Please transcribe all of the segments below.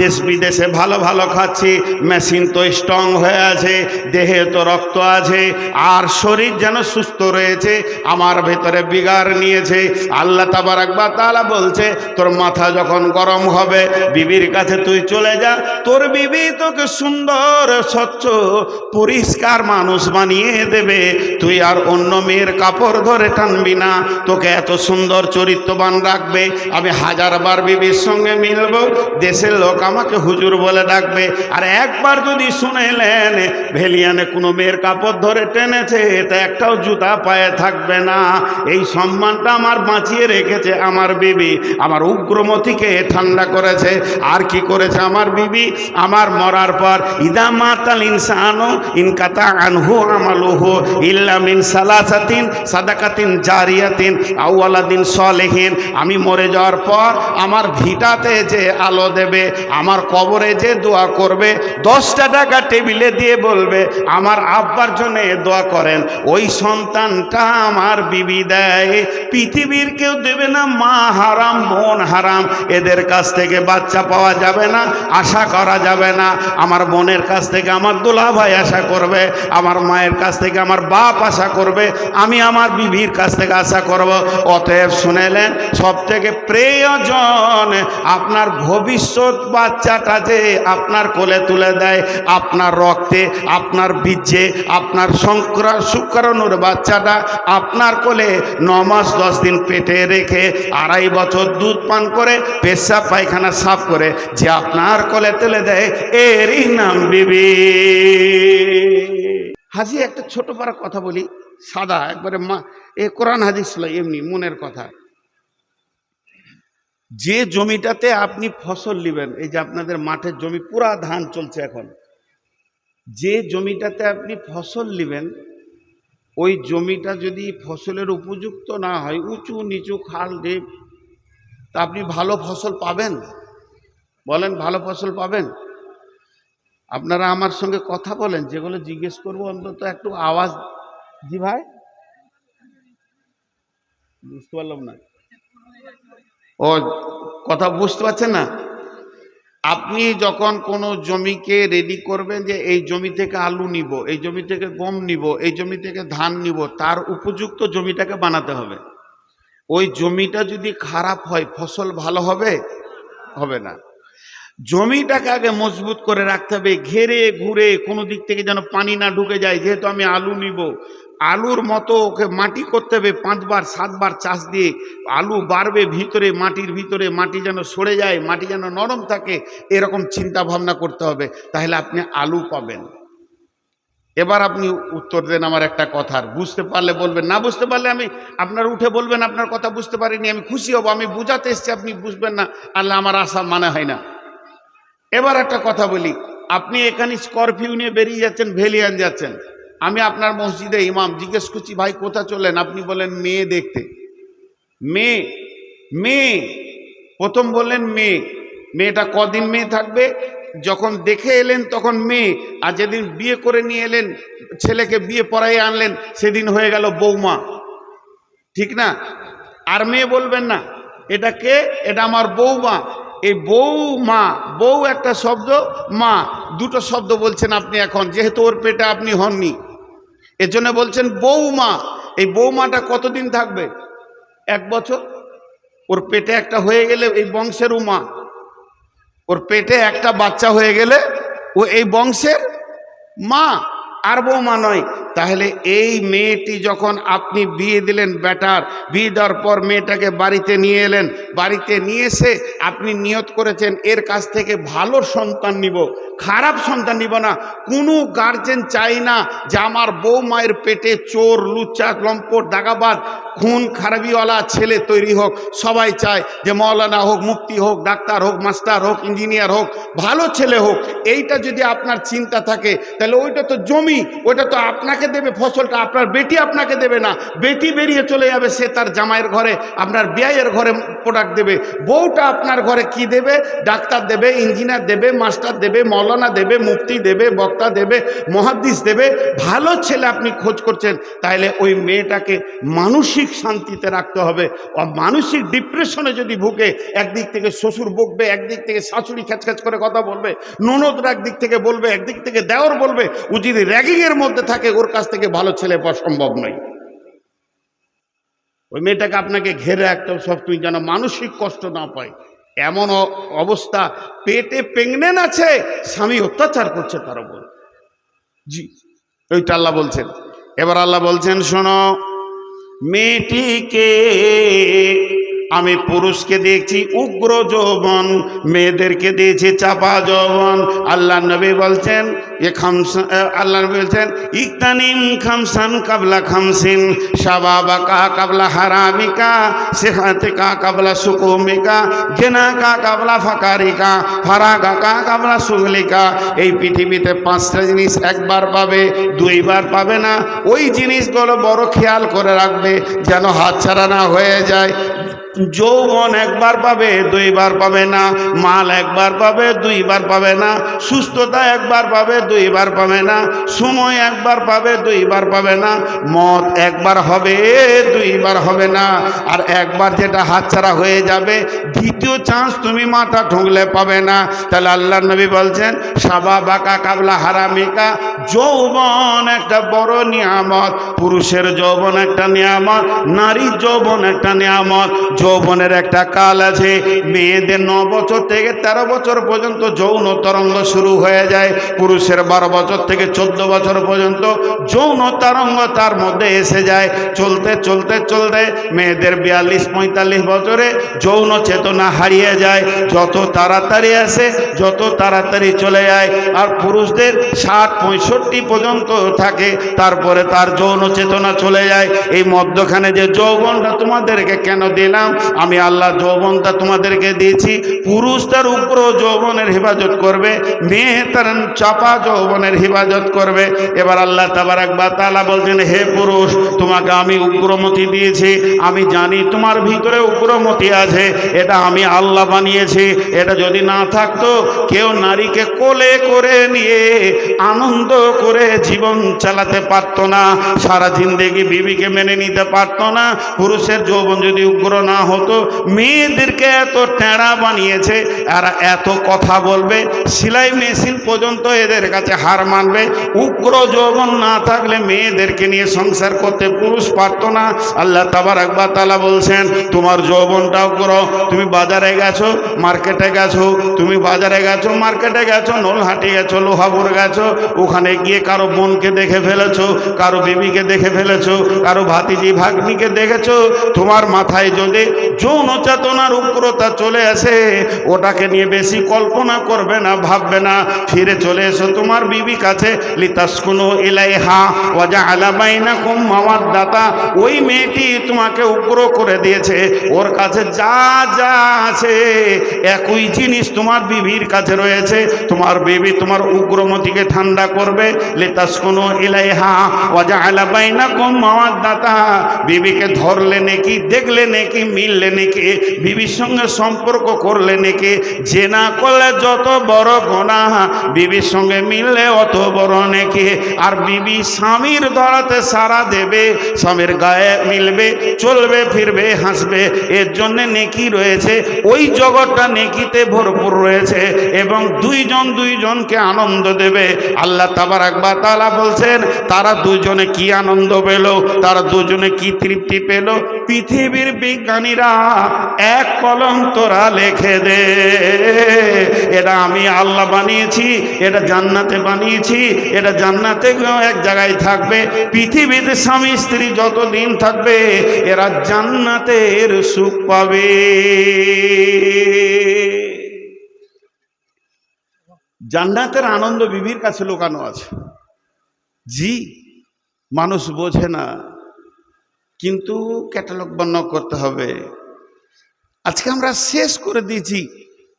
দেশ বিদেশে ভালো ভালো খাচ্ছি, মেশিন তো স্ট্রং হয়ে আছে, দেহে তো রক্ত আছে, আর শরীর যেন সুস্থ রয়েছে, আমার ভেতরে বিগার নিয়েছে। আল্লাহ তাবার একবার তালা বলছে, তোর মাথা যখন গরম হবে, বিবির কাছে তুই চলে যা। তোর বিবি তোকে সুন্দর, স্বচ্ছ, পরিষ্কার মানুষ বানিয়ে দেবে। তুই আর অন্য মেয়ের কাপড় ধরে টানবি না। তোকে এত সুন্দর চরিত্রবান রাখবে। আমি হাজারবার বিবির সঙ্গে মিলবো। দেশের লোক আমাকে হুজুর বলে ডাকবে, আর একবার যদি শুনেলেন, ভেলিয়ানে কোনো মেয়ের কাপড় ধরে টেনেছে, তা একটাও জুতা পায়ে থাকবে না। এই সম্মানটা আমার বাঁচিয়ে রেখেছে আমার বিবি, আমার উগ্রমতিকে ঠান্ডা করেছে। আর কি করেছে আমার বিবি? আমার মরার পর, ইদা মাতাল ইনসানো ইনকাতা আনহু আমালুহু ইল্লা মিন সালাসাতিন সাদাকাতিন জারিয়াতিন আউয়ালাদিন সলেহীন। আমি মরে যাওয়ার পর আমার ভিটাতে যে আলো দেবে আমার কবরে যে দোয়া করবে, দশটা টাকা টেবিলে দিয়ে বলবে, আমার আব্বার জন্য দোয়া করেন। ওই সন্তানটা আমার বিবি দেয়। পৃথিবীর কেউ দেবে না, মা হারাম, বোন হারাম। এদের কাছ থেকে বাচ্চা পাওয়া যাবে না, আশা করা যাবে না। আমার বোনের কাছ থেকে আমার দোলা ভাই আশা করবে, আমার মায়ের কাছ থেকে আমার বাপ আশা করবে, আমি আমার বিবির কাছ থেকে আশা করব। অতএব শুনেলেন সব থেকে প্রয়োজন আপনার ভবিষ্যৎ বাচ্চাটা যে আপনার কোলে তুলে দেয়, আপনার রক্তে, আপনার বীর্যে আপনার শুক্রাণুর বাচ্চাটা আপনার কোলে ন মাস দশ দিন পেটে রেখে আড়াই বছর দুধ পান করে, পেশাব পায়খানা সাফ করে, যে আপনার কোলে তুলে দেয়, এরই নাম বিবি। হাজি, একটা ছোট পারা কথা বলি, সাদা, একবারে মা, এ কোরআন হাদিস এমনি মনের কথা। যে জমিটাতে আপনি ফসল নেবেন, এই যে আপনাদের মাঠের জমি, পুরা ধান চলছে এখন। যে জমিটাতে আপনি ফসল নেবেন, ওই জমিটা যদি ফসলের উপযুক্ত না হয়, উঁচু নিচু খাল ঢিপ তা আপনি ভালো ফসল পাবেন? বলেন, ভালো ফসল পাবেন? আপনারা আমার সঙ্গে কথা বলেন, যেগুলো জিজ্ঞেস করব, অন্তত একটু আওয়াজ, জি ভাই? বুঝতে পারলাম না। ও কথা বুঝতে পারছেন না? আপনি যখন কোনো জমিকে রেডি করবেন যে এই জমি থেকে আলু নিব, এই জমি থেকে গম নিব, এই জমি থেকে ধান নিব, তার উপযুক্ত জমিটাকে বানাতে হবে। ওই জমিটা যদি খারাপ হয়, ফসল ভালো হবে? হবে না। জমিটাকে আগে মজবুত করে রাখতে হবে, ঘেরে ঘুরে কোনো দিক থেকে যেন পানি না ঢুকে যায়, যেহেতু আমি আলু নিব আলুর মতো ওকে মাটি করতে হবে, পাঁচবার, সাতবার চাষ দিয়ে আলু বাড়বে ভিতরে, মাটির ভিতরে, মাটি যেন সরে যায়, মাটি যেন নরম থাকে, এরকম চিন্তা ভাবনা করতে হবে, তাহলে আপনি আলু পাবেন। এবার আপনি উত্তর দেন আমার একটা কথার, বুঝতে পারলে বলবেন, না বুঝতে পারলে আমি আপনার উঠে বলবেন, আপনার কথা বুঝতে পারিনি, আমি খুশি হব, আমি বুঝাতে এসছি, আপনি বুঝবেন না, আল্লাহ আমার আশা মানে হয় না। এবার একটা কথা বলি, আপনি এখানে স্করপিও নিয়ে বেরিয়ে যাচ্ছেন, ভেলিয়ান যাচ্ছেন। আমি আপনার মসজিদে ইমাম জিজ্ঞেস করছি, ভাই কোথা চলেন? আপনি বলেন মেয়ে দেখতে। মেয়ে? মেয়ে? প্রথম বললেন, মেয়ে। মেয়েটা কদিন মেয়ে থাকবে? যখন দেখে এলেন তখন মেয়ে। আর যেদিন বিয়ে করে নিয়ে এলেন, ছেলেকে বিয়ে পড়াই আনলেন, সেদিন হয়ে গেল বৌমা। ঠিক না? আর মেয়ে বলবেন না, এটা কে? এটা আমার বৌমা। এই বউ মা বউ একটা শব্দ, মা, দুটো শব্দ বলছেন আপনি এখন, যেহেতু ওর পেটে আপনি হননি। এর জন্য বলছেন বৌমা এই বৌমাটা কতদিন থাকবে? এক বছর। ওর পেটে একটা হয়ে গেলে এই বংশের উমা। ওর পেটে একটা বাচ্চা হয়ে গেলে ও এই বংশের মা। আর বৌমা নয় তাহলে এই মেয়েটি যখন আপনি বিয়ে দিলেন ব্যাটার, বিয়ে দেওয়ার পর মেয়েটাকে বাড়িতে নিয়ে এলেন, বাড়িতে নিয়ে এসে আপনি নিয়ত করেছেন, এর কাছ থেকে ভালো সন্তান নিব, খারাপ সন্তান নিব না, কোনো গার্জেন চাই না যে আমার বউ মায়ের পেটে চোর লুচা লম্পট দাগাবাদ খুন খারাপিওয়ালা ছেলে তৈরি হোক, সবাই চায় যে মৌলানা হোক মুক্তি হোক, ডাক্তার হোক, মাস্টার হোক, ইঞ্জিনিয়ার হোক, ভালো ছেলে হোক, এইটা যদি আপনার চিন্তা থাকে, তাহলে ওইটা তো জমি, ওইটা তো আপনাকে দেবে ফসলটা, আপনার বেটি আপনাকে দেবে না। বেটি বেরিয়ে চলে যাবে, সে তার জামাইয়ের ঘরে, আপনার বিয়ের ঘরে প্রোডাক্ট দেবে। বউটা আপনার ঘরে কি দেবে? ডাক্তার দেবে, ইঞ্জিনিয়ার দেবে, মাস্টার দেবে, মৌলানা দেবে মুক্তি দেবে, বক্তা দেবে মহাদ্দিস দেবে। ভালো ছেলে আপনি খোঁজ করছেন তাহলে ওই মেয়েটাকে মানসিক মানসিক শান্তিতে রাখতে হবে। মানসিক ডিপ্রেশনে যদি ভুগে, একদিক থেকে শ্বশুর বকবে, একদিক থেকে শাশুড়ি খ্যাচখ্যাচ করে কথা বলবে ননদরা একদিক থেকে বলবে, একদিক থেকে দেওর বলবে, ও যদি র্যাগিংয়ের মধ্যে থাকে, ওর কাছ থেকে ভালো ছেলে পাওয়া সম্ভব নয়। ওই মেয়েটাকে আপনাকে ঘেরে হবে, সব তুমি যেন মানসিক কষ্ট না পায়। এমন অবস্থা, পেটে প্রেগনেন্ট আছে, স্বামী অত্যাচার করছে তার উপর। জি ওইটা আল্লাহ বলছেন। এবার আল্লাহ বলছেন, শোনো মেয়েটিকে আমি পুরুষকে দেখছি উগ্র যৌবন, মেয়েদেরকে দিয়েছি চাপা যৌবন। আল্লাহ নবী বলছেন, এ খামস আল্লাহ নবী বলছেন, ইকতানিম খামসান কাবলা খামসিন শাবাবাকা কাবলা হারামিকা সেহাতিকা কাবলা সুকুমিকা গেনাকা কাবলা ফাকারিকা, ফারাগা কা কাবলা সুগলিকা। এই পৃথিবীতে পাঁচটা জিনিস একবার পাবে, দুইবার পাবে না। ওই জিনিসগুলো বড় খেয়াল করে রাখবে, যেন হাতছাড়া না হয়ে যায়। যৌবন একবার পাবে, দুইবার পাবে না। মাল একবার পাবে, দুইবার পাবে না। সুস্থতা একবার পাবে, দুইবার পাবে না। সময় একবার পাবে, দুইবার পাবে না। মত একবার হবে, দুইবার হবে না। আর একবার যেটা হাতছাড়া হয়ে যাবে, দ্বিতীয় চান্স তুমি মাথা ঠুকলে পাবে না। তাহলে আল্লাহ নবী বলছেন সাবা বাঁকা কাবলা হারামিকা। যৌবন একটা বড় নিয়ামত। পুরুষের যৌবন একটা নিয়ামত, নারীর যৌবন একটা নিয়ামত। যৌবনের একটা কাল আছে। মেয়েদের ন বছর থেকে ১৩ বছর পর্যন্ত যৌন তরঙ্গ শুরু হয়ে যায়। পুরুষের বারো বছর থেকে চোদ্দ বছর পর্যন্ত যৌন তরঙ্গ তার মধ্যে এসে যায়। চলতে চলতে চলতে মেয়েদের বিয়াল্লিশ, পঁয়তাল্লিশ বছরে যৌন চেতনা হারিয়ে যায়। যত তাড়াতাড়ি আসে, যত তাড়াতাড়ি চলে যায়। আর পুরুষদের ষাট, পঁয়ষট্টি পর্যন্ত থাকে, তারপরে তার যৌন চেতনা চলে যায়। এই মধ্যখানে যে যৌবনটা তোমাদেরকে কেন দিলাম? আমি আল্লাহ যৌবনটা তোমাদেরকে দিয়েছি। পুরুষ তার উগ্র যৌবনের হেফাজত করবে, মেয়ে তার চাপা যৌবনের হেফাজত করবে। এবার আল্লাহ তাবার একবার তালা বলছেন, হে পুরুষ, তোমাকে আমি উগ্রমতি দিয়েছি। আমি জানি তোমার ভিতরে উগ্রমতি আছে। এটা আমি আল্লাহ বানিয়েছি। এটা যদি না থাকতো, কেউ নারীকে কোলে করে নিয়ে আনন্দ করে জীবন চালাতে পারতো না। সারা জিন্দেগি বিবিকে মেনে নিতে পারতো না। পুরুষের যৌবন যদি উগ্র না হতো। মেয়েদেরকে এত টেঁড়া বানিয়েছে আর এত কথা বলবে। সেলাই মেশিন পর্যন্ত এদের কাছে হার মানবে। উগ্র যৌবন না থাকলে মেয়েদেরকে নিয়ে সংসার করতে পুরুষ পারতো না। আল্লাহ তাবার একবার তালা বলছেন, তোমার যৌবনটা উগ্র তুমি বাজারে গেছো, মার্কেটে গেছো, তুমি বাজারে গেছো, মার্কেটে গেছো, নলহাটি গেছো, লোহাপুর গেছো, ওখানে গিয়ে কারও বোনকে দেখে ফেলেছো, কারও বিবিকে দেখে ফেলেছো, কারও ভাতিজি, ভাগ্নিকে দেখেছ। তোমার মাথায় যদি যৌন চেতনার উগ্রতা চলে আসে, ওটাকে নিয়ে বেশি কল্পনা করবে না, ভাববে না। ফিরে চলে এসো তোমার বিবি কাছে, লিতাসকুনো ইলাইহা ওয়াজা আলাবাইনা কুম দাতা ওই মেয়েটি তোমাকে উগ্র করে দিয়েছে, ওর কাছে যা যা আছে, একই জিনিস তোমার বিবির কাছে রয়েছে। তোমার বিবি তোমার উগ্রমতিকে ঠান্ডা করবে, লিতাসকুনো ইলাইহা ওয়াজা আলাবাইনা কুম দাতা বিবিকে ধরলে নাকি, দেখলে নাকি মিললে নাকি? বিবির সঙ্গে সম্পর্ক করলে নাকি? যে না করলে যত বড় গোনা বিবির সঙ্গে মিললে অত বড় নাকি? আর বিবি স্বামীর ধরাতে সারা দেবে, স্বামীর গায়ে মিলবে, চলবে, ফিরবে, হাসবে, এর জন্য নেকি রয়েছে। ওই জগৎটা নেকিতে ভরপুর রয়েছে এবং দুইজন দুইজনকে আনন্দ দেবে। আল্লাহ তাবার একবার তালা বলছেন, তারা দুজনে কি আনন্দ পেল? তারা দুজনে কি তৃপ্তি পেল? পৃথিবীর বিজ্ঞানীরা এক কলম তোরা লেখে দে। এটা আমি আল্লাহ বানিয়েছি, এটা জান্নাতে বানিয়েছি, এটা জান্নাতে এক জায়গায় থাকবে। পৃথিবীতে স্বামী, স্ত্রী যতদিন থাকবে, এরা জান্নাতের সুখ পাবে। জান্নাতের আনন্দ বিবির কাছে লুকানো আছে। জি, মানুষ বোঝে না। কিন্তু ক্যাটালগ বর্ণ করতে হবে। আজকে আমরা শেষ করে দিয়েছি।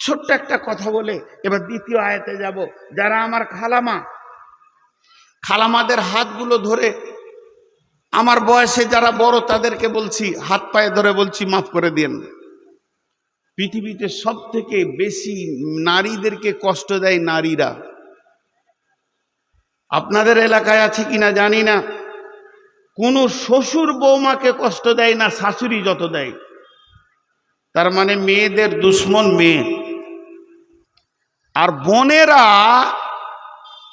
ছোট্ট একটা কথা বলে এবার দ্বিতীয় আয়াতে যাব। যারা আমার খালামা, খালামাদের হাতগুলো ধরে আমার বয়সে যারা বড় তাদেরকে বলছি, হাত পায়ে ধরে বলছি, মাফ করে দিন পৃথিবীতে সব থেকে বেশি নারীদেরকে কষ্ট দেয় নারীরা। আপনাদের এলাকায় আছে কিনা জানি না। কোনো শ্বশুর বৌমাকে কষ্ট দেয় না, শাশুড়ি যত দেয়। তার মানে মেয়েদের দুশ্মন মেয়ে। আর বোনেরা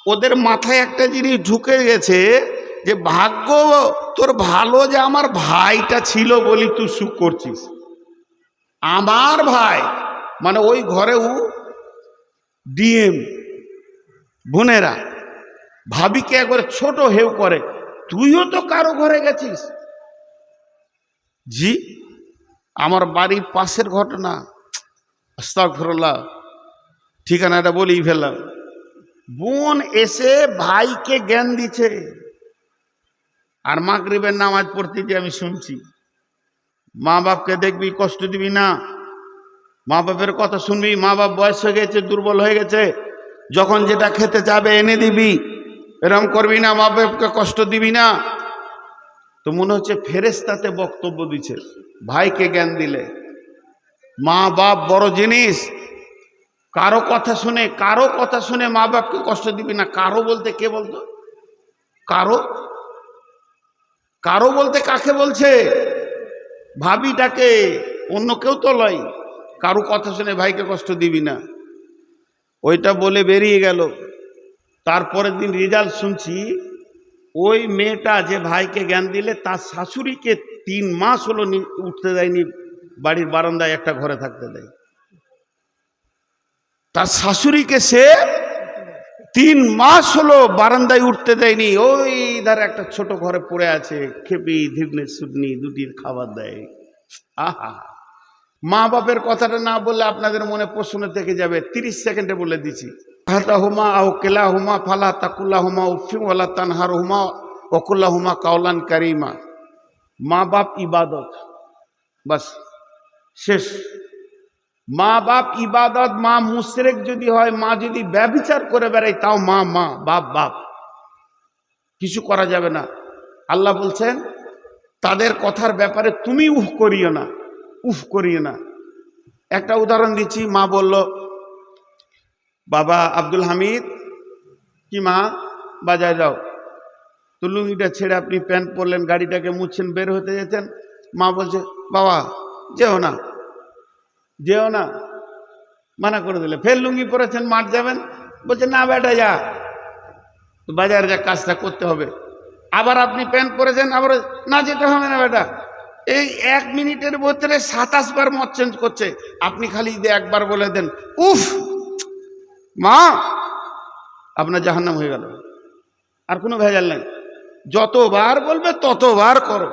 ওদের মাথায় একটা জিনিস ঢুকে গেছে যে, ভাগ্য তোর ভালো যে আমার ভাইটা ছিল বলি তুই সুখ করছিস। আমার ভাই মানে ওই ঘরেও ডিএম, বোনেরা। ভাবিকে একবার ছোট হেউ করে। তুইও তো কারও ঘরে গেছিস? জি, আমার বাড়ির পাশের ঘটনা। আস্তাগফিরুল্লাহ, ঠিকানাটা বলেই ফেললাম। বোন এসে ভাইকে জ্ঞান দিছে। আর মাগরিবের নামাজ পড়তে আমি শুনছি, মা বাপকে দেখবি কষ্ট দিবি না। মা বাপের কথা শুনবি, মা বাপ বয়স হয়ে গেছে, দুর্বল হয়ে গেছে। যখন যেটা খেতে যাবে এনে দিবি। এরম করবি না, মা বাপকে কষ্ট দিবি না। তো মনে হচ্ছে ফেরেস্তাতে বক্তব্য দিচ্ছে ভাইকে জ্ঞান দিলে। মা বাপ বড় জিনিস। কারও কথা শুনে, কারও কথা শুনে মা বাপকে কষ্ট দিবি না। কারও বলতে কে বলতো? কারও? কারও বলতে কাকে বলছে? ভাবিটাকে অন্য কেউ তো লয়। কারও কথা শুনে ভাইকে কষ্ট দিবি না। ওইটা বলে বেরিয়ে গেল। তারপরের দিন রেজাল্ট শুনছি, ওই মেয়েটা যে ভাইকে জ্ঞান দিলে, তার শাশুড়িকে তিন মাস হলো উঠতে দেয়নি, বাড়ির বারান্দায় একটা ঘরে থাকতে দেয়। তার শাশুড়িকে সে তিন মাস হলো বারান্দায় উঠতে দেয়নি, ওই ধারে একটা ছোট ঘরে পড়ে আছে, খেপি ধীরনে সুদনি দুটির খাবার দেয়। আহা! মা বাপের কথাটা না বললে আপনাদের মনে প্রশ্ন থেকে যাবে, তিরিশ সেকেন্ডে বলে দিছি। হাতা হুমা আও কেলা হুমা ফালা তাকুল্লা হুমা উফিম ওয়ালা তানহার হুমা ওকুল্লা হুমা কাউলান কারিমা মা বাপ ইবাদত বাস শেষ মা বাপ ইবাদত মা মুশরেক যদি হয় মা যদি ব্যবিচার করে বেড়ায় তাও মা মা বাপ বাপ কিছু করা যাবে না আল্লাহ বলছেন তাদের কথার ব্যাপারে তুমি উফ করিও না উফ করিও না একটা উদাহরণ দিচ্ছি মা বলল বাবা আব্দুল হামিদ, কি মা? বাজায় যাও। তো লুঙ্গিটা ছেড়ে আপনি প্যান্ট পরলেন, গাড়িটাকে মুছছেন, বের হতে যেতেন মা বলছে, বাবা, যেও না। যেও না। মানা করে দিলে। ফের লুঙ্গি পরেছেন, মাঠ যাবেন। বলছে, না বেটা, যা। তো বাজারে যা, কাজটা করতে হবে। আবার আপনি প্যান্ট পরেছেন, আবার না যেতে হবে না বেটা। এই এক মিনিটের ভিতরে সাতাশ বার মত চেঞ্জ করছে। আপনি খালি একবার বলে দেন, উফ! মা, আপনার জাহান্নাম হয়ে গেল। আর কোনো ভেজাল নাই। যতবার বলবে, ততবার করো।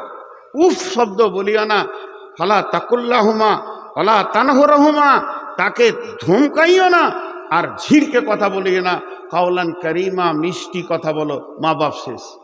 উফ, শব্দ বলিও না। ফলা তাকুল্লাহুমা, ফলা তানহরহুমা, তাকে ধমকাইও না আর ঝিরকে কথা বলিও না। কাউলান কারিমা, মিষ্টি কথা বলো, মা বাপ শেষ।